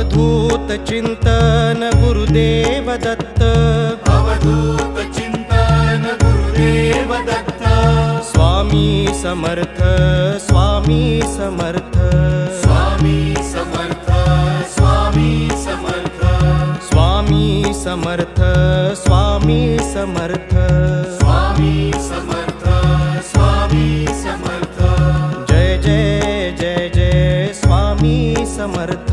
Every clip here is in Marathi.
अवधूत चिंतन गुरुदेव दत्त। अवधूत चिंतन गुरुदेव दत्त। स्वामी समर्थ स्वामी समर्थ। स्वामी समर्थ स्वामी समर्थ। स्वामी समर्थ स्वामी समर्थ। स्वामी समर्थ स्वामी समर्थ। जय जय जय जय स्वामी समर्थ।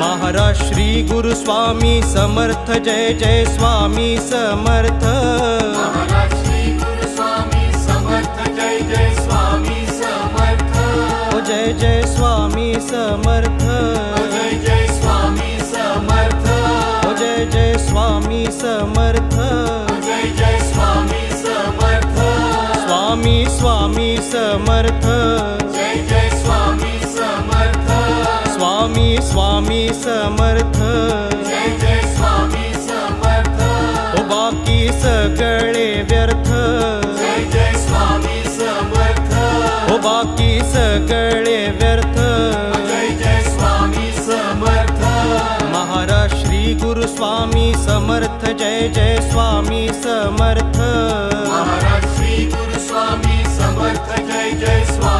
महाराज श्री गुरु स्वामी समर्थ जय जय स्वामी समर्थ। महाराज श्री गुरु स्वामी समर्थ जय जय स्वामी समर्थ। ओ जय जय स्वामी समर्थ। जय जय स्वामी समर्थ। ओ जय जय स्वामी समर्थ। जय जय स्वामी समर्थ। स्वामी स्वामी समर्थ। स्वामी स्वामी समर्थ। जय जय स्वामी समर्थ। ओ बाकी सगळे व्यर्थ। जय जय स्वामी समर्थ। ओ बाकी सगळे व्यर्थ। जय जय स्वामी समर्थ। महाराज श्री गुरु स्वामी समर्थ। जय जय स्वामी समर्थ। महाराज श्री गुरु स्वामी समर्थ। जय जय स्वामी